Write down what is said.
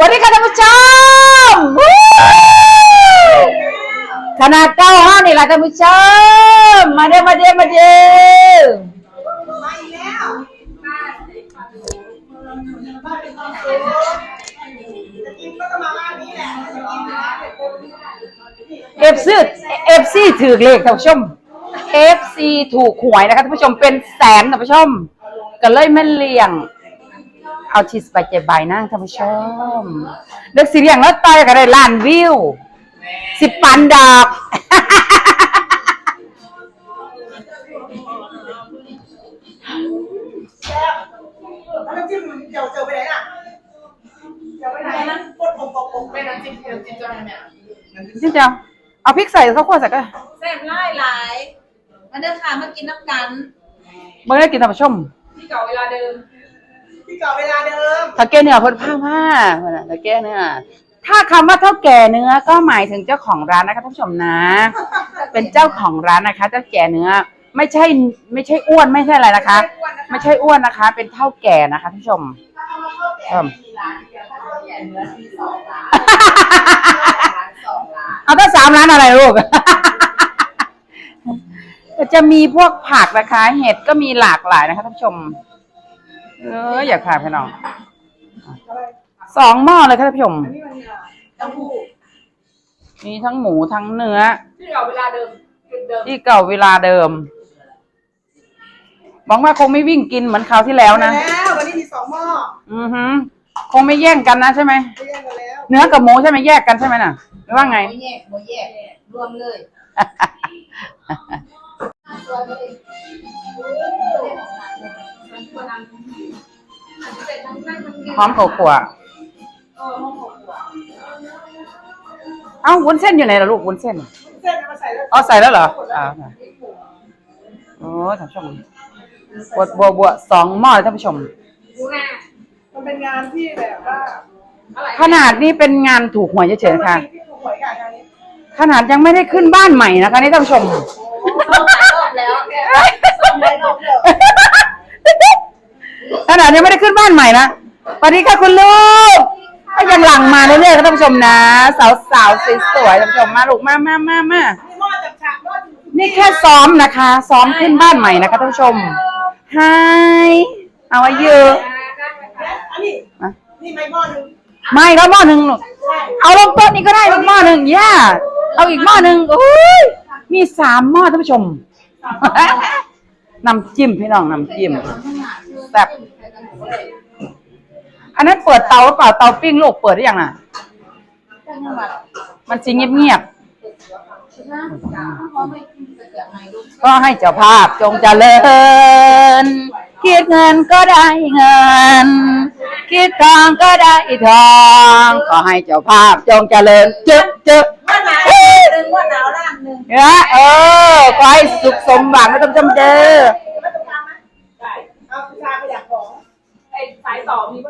วัสดีค่ะท่านผู้ชมวู้ขนาดเก้าห้านี่แหละท่านผู้ชมมาเด้อมาเด้อมาเด้อเอฟซีเอฟซีถือเลขท่านผู้ชมเอฟซีถูกหวยนะคะท่านผู้ชมเป็นแสนท่านผู้ชมก็เลยไม่เลี่ยง เอาชีสไปเจ็บใบนั่งท่านผู้ชมเลือกสีเหลืองแล้วต่อยก็ได้ล้านวิวสิบปันดอก แล้วน้ำจิ้มเดี๋ยวเจอไปไหนน่ะเดี๋ยวไปไหนนะกดผมบอกผมไปน้ำจิ้มน้ำจิ้มจะไหนเนี่ยจริงจังเอาพริกใส่ข้าวคั่วใส่ก็แซ่บไล่หลายมาเดินค่ะมากินน้ำกันเมื่อได้กินท่านผู้ชม ที่เก่าเวลาเดิม ที่เก่าเวลาเดิมถ้าแก่เนื้อเพิ่นผ้าผ้าเพิ่นน่ะถ้าแก่เนื้อถ้าคำว่าเท่าแก่เนื้อก็หมายถึงเจ้าของร้านนะคะท่านผู้ชมนะ เป็นเจ้าของร้านนะคะ เจ้าแก่เนื้อ ไม่ใช่ไม่ใช่อ้วนไม่ใช่อะไรนะคะ ไม่ใช่อ้วนนะคะ เป็นเท่าแก่นะคะท่านผู้ชมครับเอาตั้งสามล้านอะไรลูก ก็จะมีพวกผักนะคะ เห็ดก็มีหลากหลายนะคะท่านผู้ชม เอออยากพาพี่น้องสองหม้อเลยค่ะท่านผู้ชมนี่มันเต้าหู้มีทั้งหมูทั้งเนื้อ ที่เก่าเวลาเดิมจุดเดิมที่เก่าเวลาเดิมหวังว่าคงไม่วิ่งกินเหมือนคราวที่แล้วนะ แล้ววันนี้มีสองหม้ออือฮึคงไม่แย่งกันนะใช่ไหม ไม่แย่งกันแล้วเนื้อกับหมูใช่ไหมแยกกันใช่ไหมน่ะหรือว่าไงโมแยกโมแยกรวมเลยพ ร้อมข้าวคั่วเอ้าวุ้นเส้นอยู่ไหนล่ะลูกวุ้นเส้นเส้นเอามาใส่แล้วอ๋อใส่แล้วเหรออ่าโอ้ท่านผู้ชมบวบัวบัวสองหม้อเลยท่านผู้ชมดูหน้ามันเป็นงานที่แบบว่าอะไรขนาดนี้เป็นงานถูกหวยเฉยๆนะคะที่ถูกหวยกันงานนี้ขนาดยังไม่ได้ขึ้นบ้านใหม่นะคะนี่ท่านผู้ชมเราหลายรอบแล้วสองหลายรอบแล้วขนาดยังไม่ได้ขึ้นบ้านใหม่นะส วัสดีค่ะคุณลูกก็ยังหลังมาเรื่อยๆค่ะท่านผู้ชมนะ สาวๆสวยๆท่านผู้ชมมาลูกมามามามามีหม้อจับฉากหม้อจุ่มนี่แค่ซ้อมนะคะ ซ้อมขึ้นบ้านใหม่นะคะท่านผู้ชม Hi เอาไว้เยอะอันนี้อะนี่ไม่หม้อหนึงไม่แล้วหม้อหนึ่งลูกใช่เอาลงโต๊ะนี้ก็ได้ลูกหม้อหนึ่งย่าเอาอีกหม้อหนึ่งโอ้ยมีสามหม้อท่านผู้ชมน้ำจิ้มพี่น้องน้ำจิ้มแบบ อันนั้นเปิดเตาหรือเปล่าเตาปิ้งลูกเปิดได้ยังน่ะ มันสิงเงียบๆก็ให้เจ้าภาพจงเจริญคิดเงินก็ได้เงิน คิดทองก็ได้ทองขอให้เจ้าภาพจงเจริญเจอะเจอะหนึ่งว่าหนาวล่างหนึ่งเนี่ยเออขอให้สุขสมหวังไม่ต้องจำเจอไม่ต้องการไหมได้อ